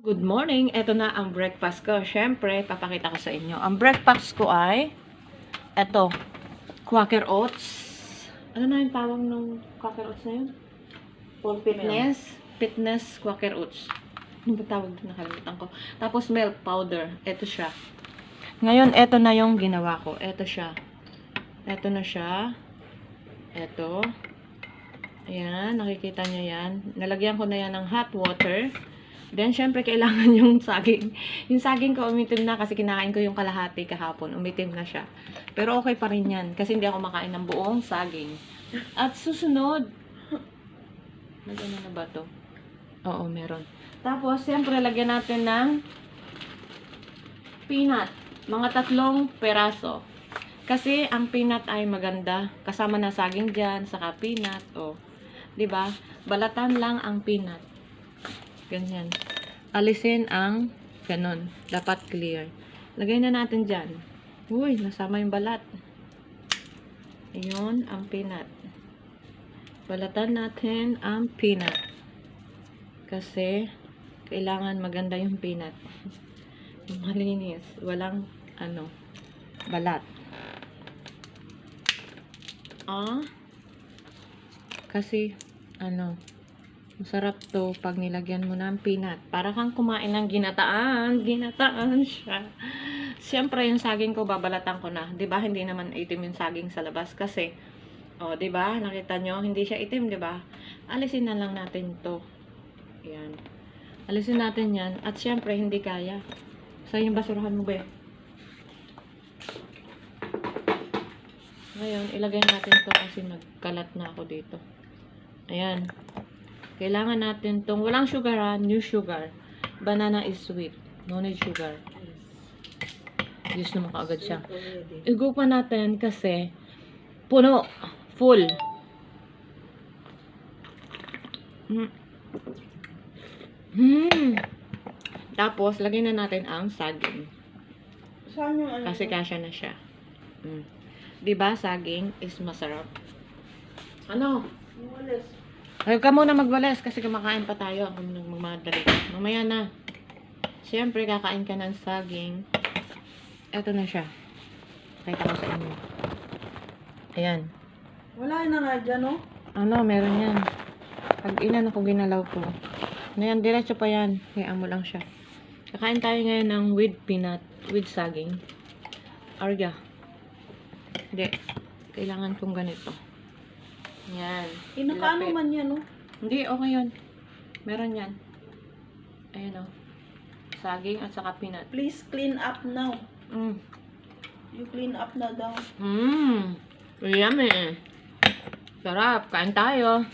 Good morning. Ito na ang breakfast ko. Siyempre, papakita ko sa inyo. Ang breakfast ko ay ito. Quaker Oats. Ano na yung tawag ng Quaker Oats na yun? For fitness. Fitness Quaker Oats. Ano ba tawag doon? Nakalimutan ko. Tapos milk powder. Ito siya. Ngayon, ito na yung ginawa ko. Ito siya. Ito na siya. Ito. Ayan, nakikita nyo yan. Nalagyan ko na yan ng hot water. Then, syempre, kailangan yung saging. Yung saging ko, umitim na kasi kinakain ko yung kalahati kahapon. Umitim na siya. Pero okay pa rin yan. Kasi hindi ako makain ng buong saging. At susunod, Lagyan na ba to? Oo, meron. Tapos, syempre, lagyan natin ng peanut. Mga tatlong peraso. Kasi, ang peanut ay maganda. Kasama na saging dyan, saka peanut. O, di ba? Balatan lang ang peanut. Ganyan. Alisin ang ganon. Dapat clear. Lagay na natin dyan. Uy, nasama yung balat. Ayun, ang peanut. Balatan natin ang peanut. Kasi, kailangan maganda yung peanut. Malinis. Walang, ano, balat. Ah, kasi, ano, masarap to pag nilagyan mo ng peanut. Para kang kumain ng ginataan. Ginataan siya. Siyempre, yung saging ko, babalatan ko na. ba Hindi naman itim yung saging sa labas. Kasi, oh, 'di ba Nakita nyo, hindi siya itim, ba Alisin na lang natin to. Yan. Alisin natin yan. At siyempre, hindi kaya. Sa yung basurahan mo, be. Ngayon, ilagay natin to kasi magkalat na ako dito. Ayan. Kailangan natin tong walang sugar ha, new sugar. Banana is sweet. No need sugar. Diyos naman kaagad siya. Igo pa natin kasi puno. Full. Mm. Hmm. Tapos, lagay na natin ang saging. Ano? Kasi kasya na siya. Mm. 'Di ba saging is masarap. Ano? Walis. Huwag ka muna magwalas kasi kumakain pa tayo. Ako muna magmadali. Mamaya na. Siyempre, kakain ka ng saging. Ito na siya. Pakita ko sa inyo. Ayan. Wala na nga dyan, oh. Ano, meron yan. Pag inan ako ginalaw ko. Ayan, diretso pa yan. Kaya mo lang siya. Kakain tayo ngayon ng with peanut, with saging. Arga. Hindi. Kailangan kong ganito. Yan. Inakaano Lapit. man yan, oh. Hindi, okay yun. Meron yan. Ayan o. Saging at saka peanut. Please clean up now. Mm. You clean up na daw. Mmm. Yummy. Sarap. Kain tayo.